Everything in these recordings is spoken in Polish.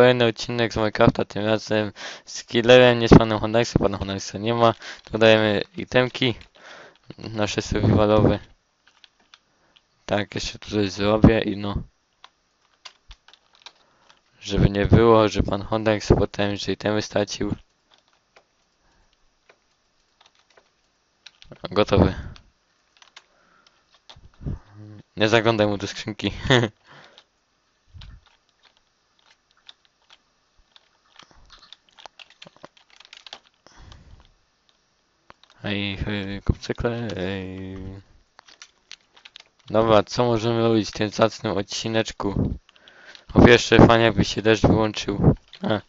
kolejny odcinek z Minecrafta, tym razem z killerem, nie z panem Hondaxem, pana Hondaxa nie ma. Dodajemy itemki, nasze survivalowe. Tak, jeszcze tu zrobię i no. Żeby nie było, że pan Hondax potem, że itemy stracił. Gotowy. Nie zaglądaj mu do skrzynki. Hej, hej, kupcykle, hej. Dobra, co możemy robić w tym zacnym odcineczku? Po pierwsze, fajnie jakby się deszcz wyłączył. A,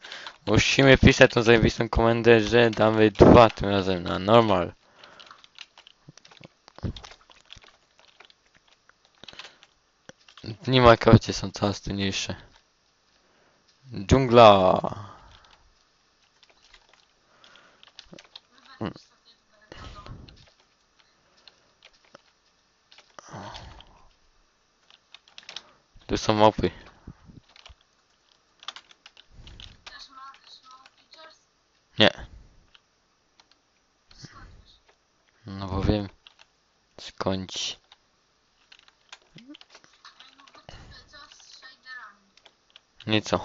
musimy pisać tą zajebistą komendę, że damy dwa tym razem na normal. Dni Minecrafcie są coraz trudniejsze. Dżungla. Tu są mopy. Nie. No bo wiem. Skądś. Nieco.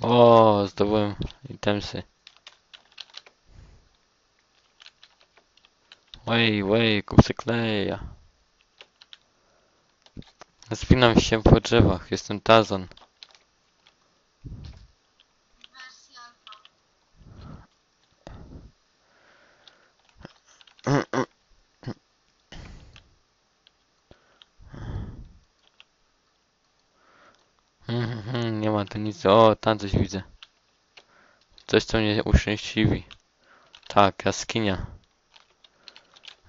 O, zdobyłem itemsy. Wej, wej, kupcy kleja. Spinam się po drzewach, jestem. Mhm, mhm, nie ma tu nic. O, tam coś widzę. Coś, co mnie uszczęśliwi. Tak, jaskinia.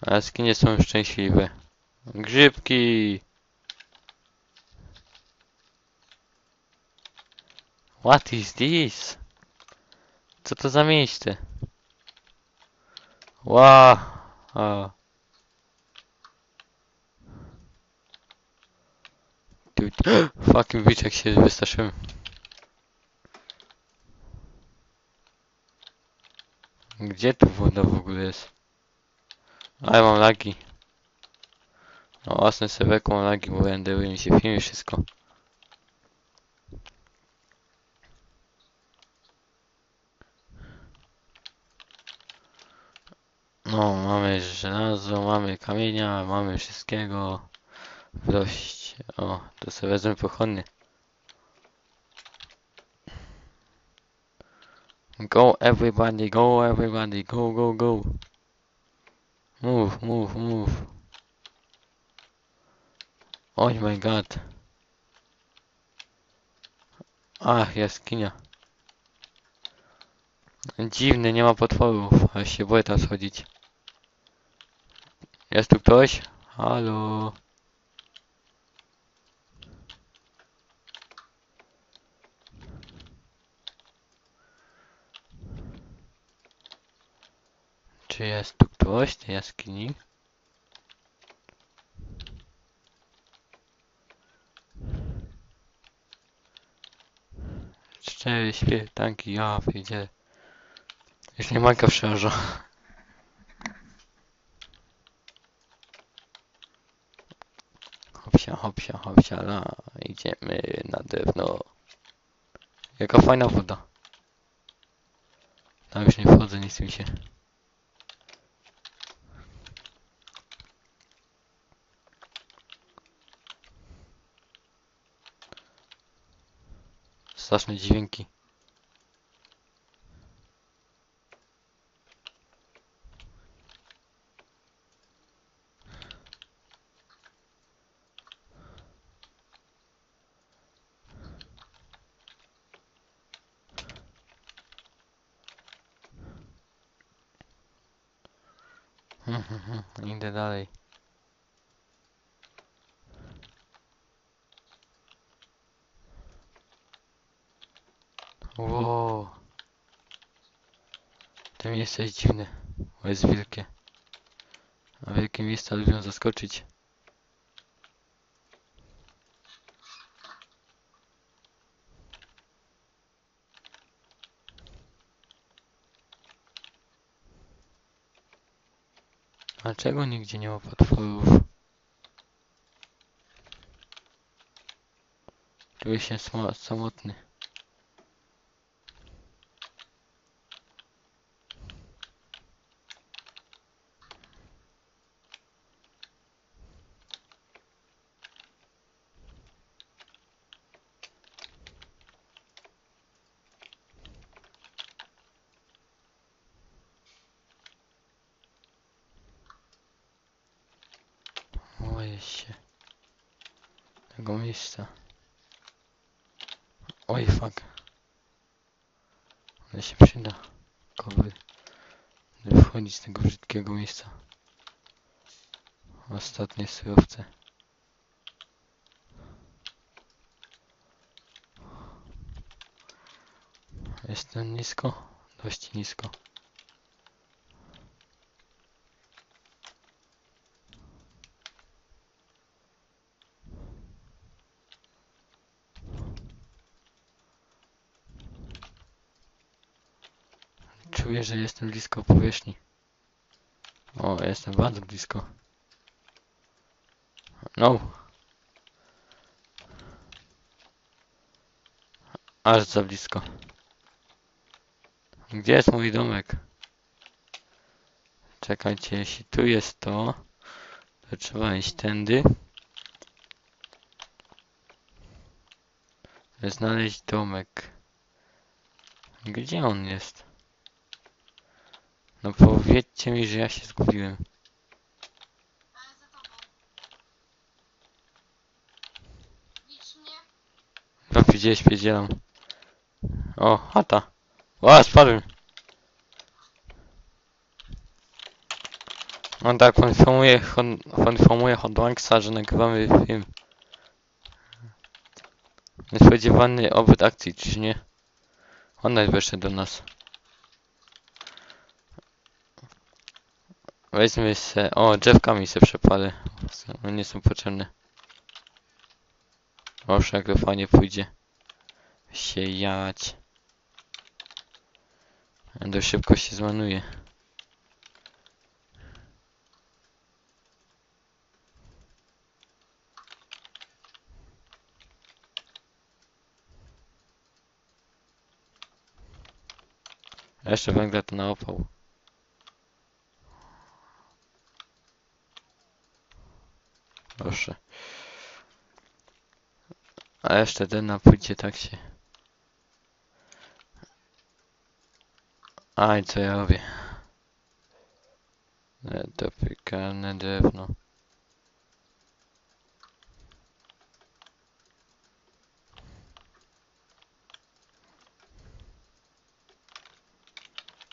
A Jaskinie są szczęśliwe. Grzybki! What is this? Co to za miejsce? Wow! Tu- Fucking bitch, jak się wystraszyłem. Gdzie tu woda w ogóle jest? A ja mam lagi. No własne serwerku mam lagi, bo renderuje mi się film i wszystko. No, mamy żelazo, mamy kamienia, mamy wszystkiego. Dość. O, to sobie wezmę pochodnie. Go everybody, go everybody, go, go, go. Move, move, move. Oh my god. Ach, jaskinia. Dziwny, nie ma potworów, ale się boję tam schodzić. Jest tu ktoś? Halo? Czy jest tu ktoś w tej jaskini? Cztery świetanki, ja wyjdzie. Już nie manka wszędzie. Hopsia, hopsia, hopsia, la. Idziemy na drewno. Jaka fajna woda. Tam już nie wchodzę, nie mi się. Straszne dźwięki. To miejsce jest dziwne, bo jest wielkie. A wielkie miejsca lubią zaskoczyć. A czego nigdzie nie ma potworów? Czuję się samotny. Się tego miejsca. Oj, fuck. Ale się przyda. Kowy. Wychodzić z tego brzydkiego miejsca. Ostatnie surowce. Jestem nisko. Dość nisko. Czuję, że jestem blisko powierzchni. O, jestem bardzo blisko. No. Aż za blisko. Gdzie jest mój domek? Czekajcie, jeśli tu jest to, to trzeba iść tędy. Znaleźć domek. Gdzie on jest? No powiedzcie mi, że ja się zgubiłem. No gdzieś pierdzielam. O, chata. O, spadłem. On tak poinformuje, hon, poinformuje Hodlanksa, że nagrywamy film. Niespodziewany obrót akcji, czy nie? On nawet wyszedł do nas. Weźmy se... O, drzewkami se przepalę. One nie są potrzebne. Proszę, jak to fajnie pójdzie. Siejać. Dość szybko się zmanuje. Jeszcze węgla to na opał. Proszę. A jeszcze ten na pójdzie tak się. Aj, co ja robię? E, Dopiekalne drewno.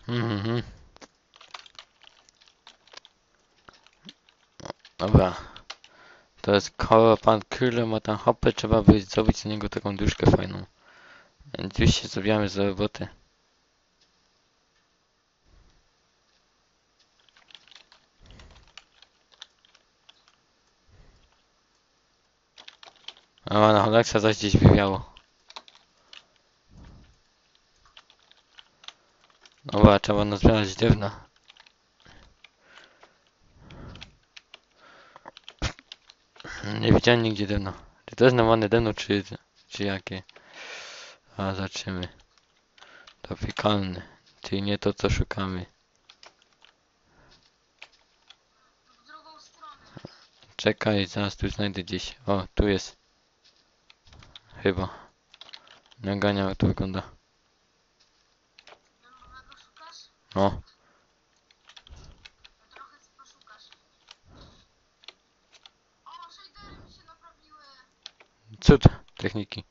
Mhm. Dobra. To jest koło pan Kyle ma tam hopę, trzeba by zrobić z niego taką duszkę fajną. Się zabijamy za roboty. A na Holeksa zaś gdzieś wywiało. Dobra, trzeba nazbierać drewna. Nie widziałem nigdzie drewna. Czy to jest normalne drewno, czy, czy jakie? A, zobaczymy. To piekalne. Czyli nie to, co szukamy. Czekaj, zaraz tu znajdę gdzieś. O, tu jest. Chyba. Nagania jak to wygląda. No trochę poszukasz. O, shadery mi się naprawiły. Cud techniki.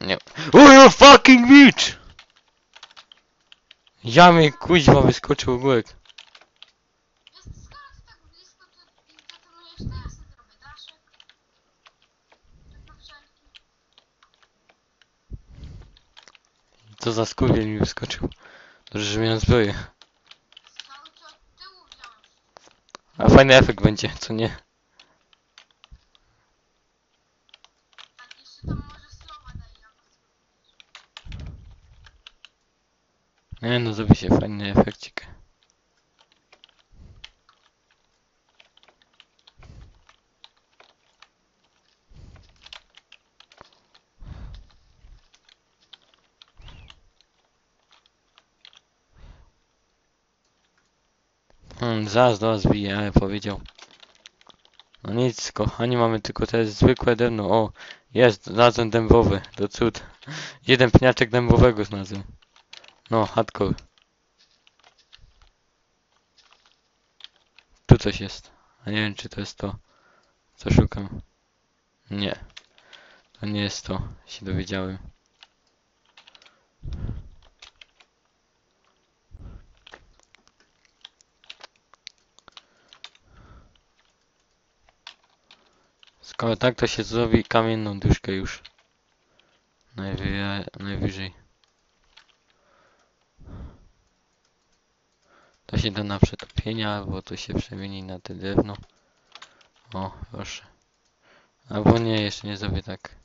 Nie. Oh, you fucking bitch! Ja mi kuźwa wyskoczył ogórek. Co za skurwiel mi wyskoczył. Dobrze, że miałem zbroję. A fajny efekt będzie, co nie? Nie no, zrobi się fajny efekcik. Hmm, zaraz do was bije, ale powiedział. No nic, kochani, mamy tylko te zwykłe drewno. O, jest, znalazłem dębowy, to cud. Jeden pniaczek dębowego znalazłem. No, hardcore. Tu coś jest. A nie wiem, czy to jest to, co szukam. Nie. To nie jest to, się dowiedziałem. Skoro tak, to się zrobi kamienną duszkę już. Najwyżej. najwyżej. To się da na przetopienia, albo to się przemieni na te drewno. O, proszę. Albo nie, jeszcze nie zrobię tak.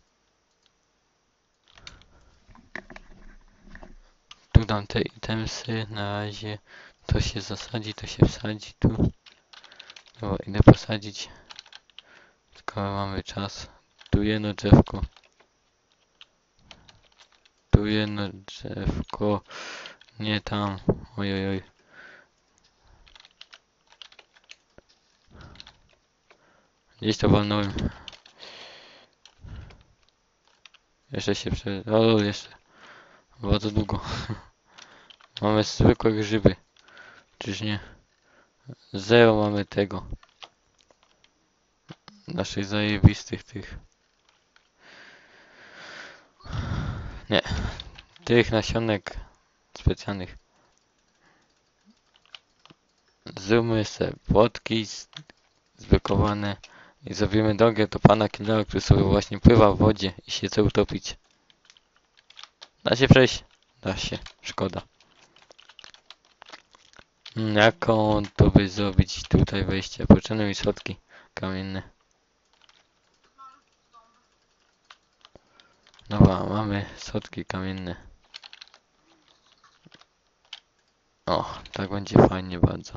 Tu dam te itemsy, na razie to się zasadzi, to się wsadzi tu. Dobra, idę posadzić. Skoro mamy czas. Tu jedno drzewko. Tu jedno drzewko. Nie tam. Oj, oj, oj. Gdzieś to walnąłem. Jeszcze się prze... O, jeszcze. Bardzo długo. mamy zwykłe grzyby. Czyż nie? Zero mamy tego. Naszych zajebistych tych. Nie. Tych nasionek specjalnych. Zróbmy sobie płotki z- zbykowane i zrobimy drogę do pana Killera, który sobie właśnie pływa w wodzie i się chce utopić. Da się przejść? Da się. Szkoda. Jaką to by zrobić tutaj wejście? Potrzebne mi schodki kamienne. Mam dom. Dobra, mamy schodki kamienne. O, tak będzie fajnie bardzo.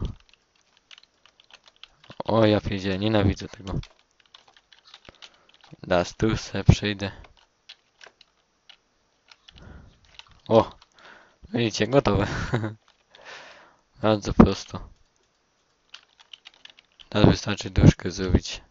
O, ja pierdzielę, nienawidzę tego. Teraz tu se przejdę. O, widzicie, gotowe. Bardzo prosto. Teraz wystarczy duszkę zrobić.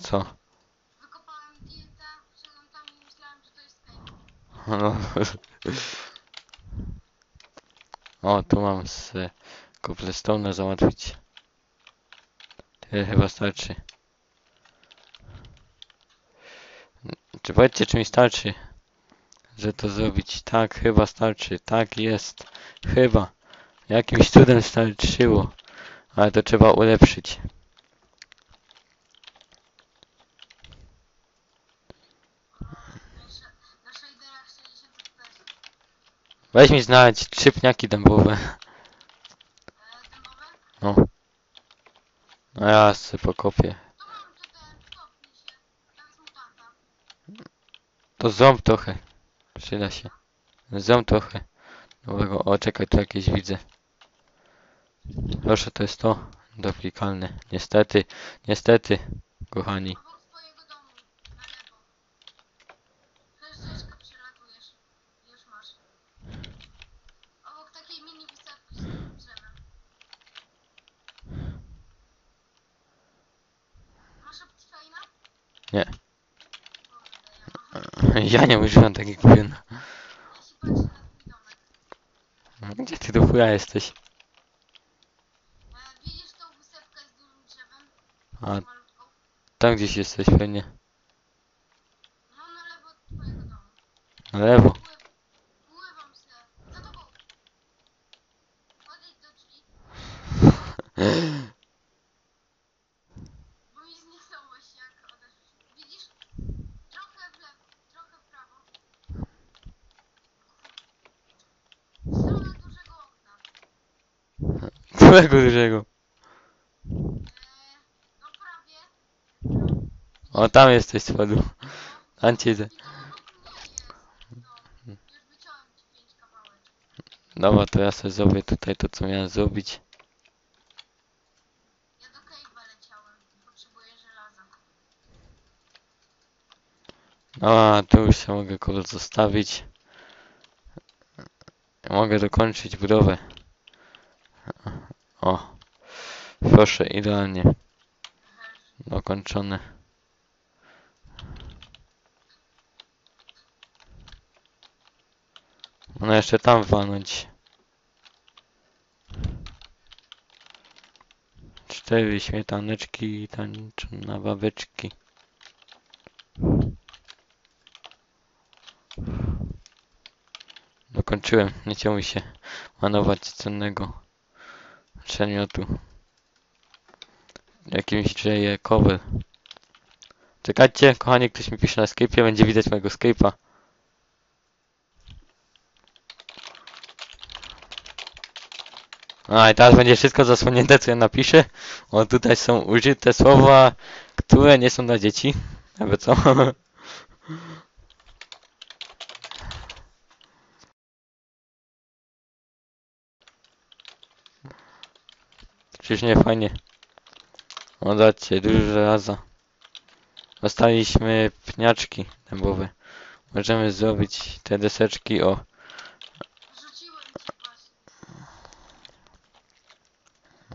Co? Co? Wykopałem dietę, wszedłem tam i myślałem, że to jest cave. No. O, tu mam z cobblestone załatwić. Tyle chyba starczy. Czy powiedzcie, czy mi starczy, że to zrobić? Tak, chyba starczy. Tak jest. Chyba. Jakimś cudem starczyło. Ale to trzeba ulepszyć. Weź mi znaleźć trzy pniaki dębowe. No. No ja se pokopię. To ząb trochę. Przyda się. Ząb trochę. Nowego. O, czekaj, tu jakieś widzę. Proszę, to jest to. Doplikalne. Niestety, niestety, kochani. Не. Я не выживу на таких, блин. Где ты дохуя естесь? А там где есть сегодня. Lewo. No prawie. O, tam jesteś z przodu. Tam cię. Dobra, to ja sobie zrobię tutaj to, co miałem zrobić. Ja do leciałem. Potrzebuję żelaza. No, tu już się mogę kolor zostawić. Mogę dokończyć budowę. O, proszę, idealnie. Dokończone. No jeszcze tam walnąć. Cztery śmietaneczki tańczą na babeczki. Dokończyłem, nie chciał mi się manować cennego przedmiotu. Jakimś dzieje cover. Czekajcie, kochani, ktoś mi pisze na Skype'ie, będzie widać mojego Skype'a. A i teraz będzie wszystko zasłonięte, co ja napiszę. O, tutaj są użyte słowa, które nie są dla dzieci. Jakby co? Czyż nie fajnie? O, dacie, dużo żelaza. Dostaliśmy pniaczki dębowe. Możemy zrobić te deseczki, o.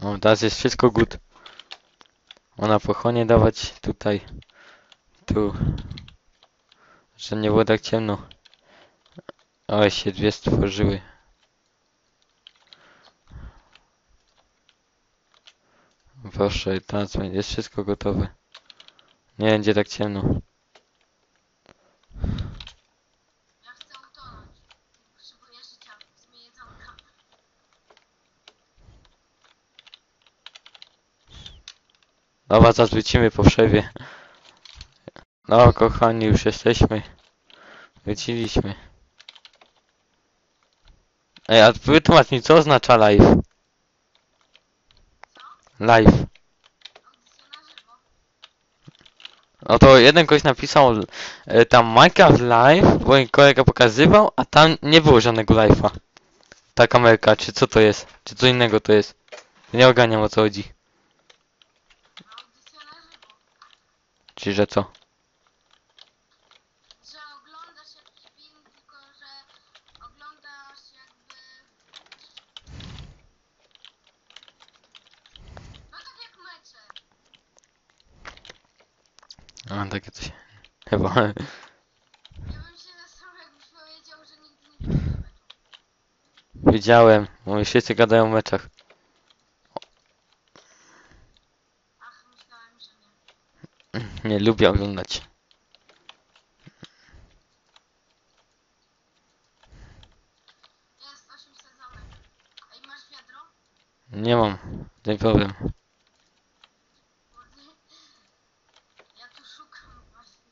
O, teraz jest wszystko good. Ona pochonie dawać tutaj. Tu. Że nie było tak ciemno. O, się dwie stworzyły. Proszę, teraz będzie- jest wszystko gotowe. Nie będzie tak ciemno. Ja chcę utonąć. Potrzebuję życia. Zmienię jedzonka. Dobra, zaraz wrócimy po przerwie. No, kochani, już jesteśmy. Wróciliśmy. Ej, a wytłumacz mi, co oznacza live? Live. No to jeden ktoś napisał e, tam Minecraft Live, bo mi kolega pokazywał, a tam nie było żadnego live'a. Ta kamerka, czy co to jest? Czy co innego to jest? Nie ogarniam o co chodzi. Czyli że co? Że oglądasz jakiś film, tylko że oglądasz jakby... No tak jak mecze. A, takie coś. Chyba. Ja bym się zastanawiał, jakbyś powiedział, że nigdy nie widziałem meczu. Widziałem, bo mi wszyscy gadają o meczach. Ach, myślałem, że nie. Nie lubię oglądać. Jest 8 sezonek. Ej, masz wiadro? Nie mam. Ten problem. Kurde. Ja tu szukam właśnie.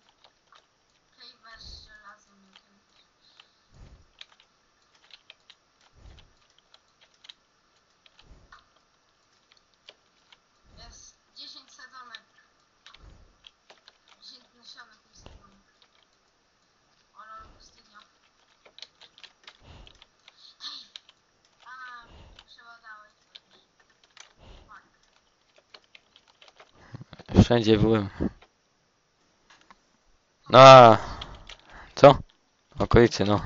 Cave'a z żelazem. jakimś. Jest 10 sadzonek. 10 nasionek mi sadzonek. O lol, pustynia. Hej! A, przeładałeś to już. Fuck. Wszędzie byłem. No. Co? Okolicy, no.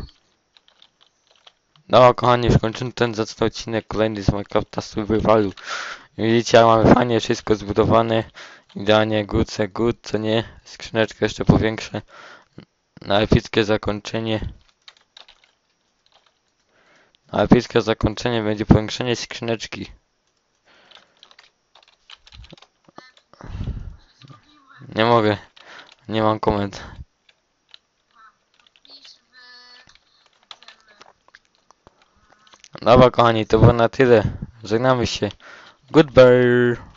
No, kochani, już kończymy ten zacny odcinek kolejny z Minecrafta Survivalu. Widzicie, mamy fajnie wszystko zbudowane. Idealnie good, good, co nie? Skrzyneczkę jeszcze powiększę. Na epickie zakończenie. Na epickie zakończenie będzie powiększenie skrzyneczki. Nie mogę. Nie mam komend. Dobra kochani, to było na tyle. Żegnamy się. Goodbye.